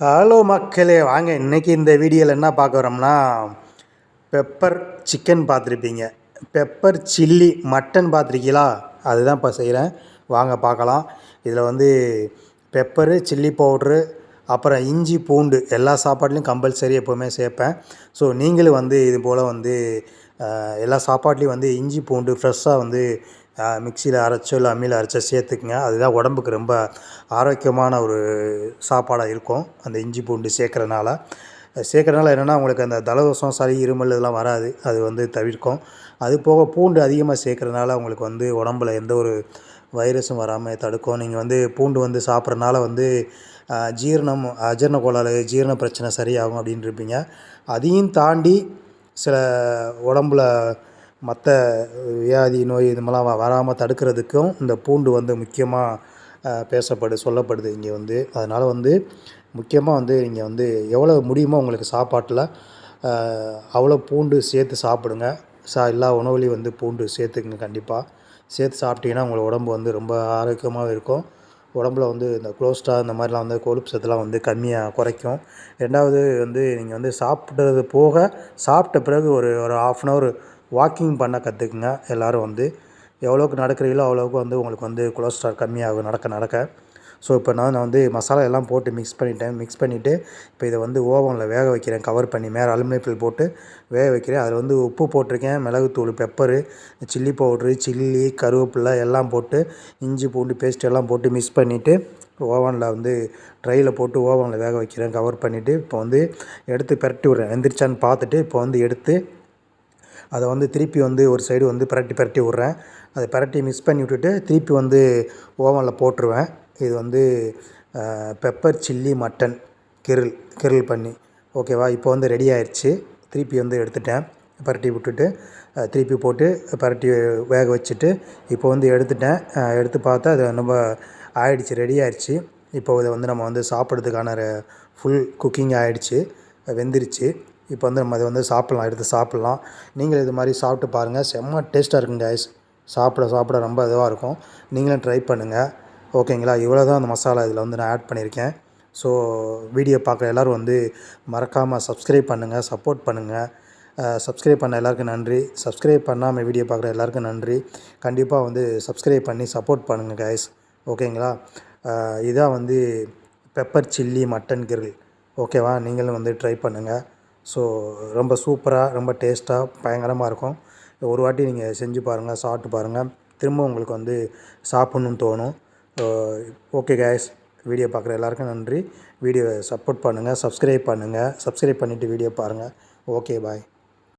Hello மக்களே வாங்க இன்றைக்கி இந்த வீடியோவில் என்ன பார்க்க வரோம்னா பெப்பர் சிக்கன் பார்த்துருப்பீங்க. பெப்பர் சில்லி மட்டன் பார்த்துருக்கீங்களா? அதுதான் இப்போ செய்கிறேன் வாங்க பார்க்கலாம். இதில் வந்து பெப்பரு சில்லி பவுட்ரு அப்புறம் இஞ்சி பூண்டு எல்லா சாப்பாட்லேயும் கம்பல்சரி எப்போவுமே சேர்ப்பேன். ஸோ நீங்களும் வந்து இது போல் வந்து எல்லா சாப்பாட்லேயும் வந்து இஞ்சி பூண்டு ஃப்ரெஷ்ஷாக வந்து மிக்சியில் அரைச்சோ இல்லை அம்மியில் அரைச்சோ சேர்த்துக்குங்க. அதுதான் உடம்புக்கு ரொம்ப ஆரோக்கியமான ஒரு சாப்பாடாக இருக்கும். அந்த இஞ்சி பூண்டு சேர்க்குறனால. சேர்க்குறனால என்னென்னா உங்களுக்கு அந்த தலதோஷம் சளி இருமல் இதெல்லாம் வராது. அது வந்து தவிர்க்கும். அது போக பூண்டு அதிகமாக சேர்க்குறனால உங்களுக்கு வந்து உடம்புல எந்த ஒரு வைரஸும் வராமல் தடுக்கும். நீங்கள் வந்து பூண்டு வந்து சாப்பிட்றனால வந்து ஜீரணம் அஜீரண கோளாறு ஜீரண பிரச்சனை சரியாகும் அப்படின்னு இருப்பீங்க. அதையும் தாண்டி சில உடம்புல மற்ற வியாதி நோய் இது மாதிரிலாம் வ வராமல் தடுக்கிறதுக்கும் இந்த பூண்டு வந்து முக்கியமாக பேசப்படு சொல்லப்படுது இங்கே வந்து. அதனால் வந்து முக்கியமாக வந்து நீங்கள் வந்து எவ்வளோ முடியுமோ உங்களுக்கு சாப்பாட்டில் அவ்வளோ பூண்டு சேர்த்து சாப்பிடுங்க. சா எல்லா உணவுலையும் வந்து பூண்டு சேர்த்துக்குங்க கண்டிப்பாக சேர்த்து சாப்பிட்டீங்கன்னா உங்கள் உடம்பு வந்து ரொம்ப ஆரோக்கியமாக இருக்கும். உடம்புல வந்து இந்த குளோஸ்டா இந்த மாதிரிலாம் வந்து கொழுப்பு சத்துலாம் வந்து கம்மியாக குறைக்கும். ரெண்டாவது வந்து நீங்கள் வந்து சாப்பிட்றது போக சாப்பிட்ட பிறகு ஒரு ஒரு ஆஃப் அன் ஹவர் வாக்கிங் பண்ண கற்றுக்குங்க எல்லோரும் வந்து எவ்வளோக்கு நடக்கிறீங்களோ அவ்வளோக்கு வந்து உங்களுக்கு வந்து கொலஸ்ட்ரால் கம்மியாகும். நடக்க நடக்க. ஸோ இப்போ நான் நான் வந்து மசாலா எல்லாம் போட்டு மிக்ஸ் பண்ணிட்டேன். மிக்ஸ் பண்ணிவிட்டு இப்போ இதை வந்து ஓவனில் வேக வைக்கிறேன். கவர் பண்ணி மேலே அலுமினியம் ஃபில் போட்டு வேக வைக்கிறேன். அதில் வந்து உப்பு போட்டிருக்கேன். மிளகுத்தூள் பெப்பரு சில்லி பவுட்ரு சில்லி கருவேப்பில்லை எல்லாம் போட்டு இஞ்சி பூண்டு பேஸ்ட் எல்லாம் போட்டு மிக்ஸ் பண்ணிவிட்டு ஓவனில் வந்து ட்ரையில் போட்டு ஓவனில் வேக வைக்கிறேன். கவர் பண்ணிவிட்டு இப்போ வந்து எடுத்து பிரட்டி விட்றேன். எந்திரிச்சான்னு பார்த்துட்டு இப்போ வந்து எடுத்து அதை வந்து திருப்பி வந்து ஒரு சைடு வந்து பிரட்டி பிரட்டி விட்றேன். அதை பிரட்டி மிக்ஸ் பண்ணி விட்டுட்டு திருப்பி வந்து ஓவனில் போட்டுருவேன். இது வந்து pepper chilli mutton grill grill பண்ணி. ஓகேவா இப்போ வந்து ரெடி ஆயிடுச்சு திருப்பி வந்து எடுத்துட்டேன். பரட்டி விட்டுட்டு திருப்பி போட்டு பரட்டி வேக வச்சுட்டு இப்போ வந்து எடுத்துட்டேன். எடுத்து பார்த்தா அது ரொம்ப ஆயிடுச்சு ரெடி ஆயிடுச்சு இப்போ இதை வந்து நம்ம வந்து சாப்பிட்றதுக்கான ஃபுல் குக்கிங் ஆகிடுச்சு வெந்துருச்சு. இப்போ வந்து நம்ம அதை வந்து சாப்பிட்லாம் எடுத்து சாப்பிட்லாம். நீங்களும் இது மாதிரி சாப்பிட்டு பாருங்கள் செம்ம டேஸ்ட்டாக இருக்குங்க ஐஸ் சாப்பிட சாப்பிட ரொம்ப இதுவாக இருக்கும். நீங்களும் ட்ரை பண்ணுங்கள் ஓகேங்களா? இவ்வளோ தான் அந்த மசாலா இதில் வந்து நான் ஆட் பண்ணியிருக்கேன். ஸோ வீடியோ பார்க்குற எல்லோரும் வந்து மறக்காமல் சப்ஸ்கிரைப் பண்ணுங்கள் சப்போர்ட் பண்ணுங்கள் சப்ஸ்கிரைப் பண்ண எல்லாருக்கும் நன்றி. சப்ஸ்கிரைப் பண்ணாமல் வீடியோ பார்க்குற எல்லாருக்கும் நன்றி. கண்டிப்பாக வந்து சப்ஸ்கிரைப் பண்ணி சப்போர்ட் பண்ணுங்கள் கைஸ் ஓகேங்களா? இதான் வந்து பெப்பர் சில்லி மட்டன் கிரில் ஓகேவா நீங்களும் வந்து ட்ரை பண்ணுங்கள் ஸோ ரொம்ப சூப்பராக ரொம்ப டேஸ்ட்டாக பயங்கரமாக இருக்கும். ஒரு வாட்டி நீங்கள் செஞ்சு பாருங்கள் சாப்பிட்டு பாருங்கள் திரும்ப உங்களுக்கு வந்து சாப்பிட்ணுன்னு தோணும். ஓகே கேஸ் வீடியோ பார்க்குற எல்லாருக்கும் நன்றி. வீடியோவை சப்போர்ட் பண்ணுங்கள் சப்ஸ்கிரைப் பண்ணுங்கள் சப்ஸ்கிரைப் பண்ணிவிட்டு வீடியோ பாருங்கள் ஓகே பாய்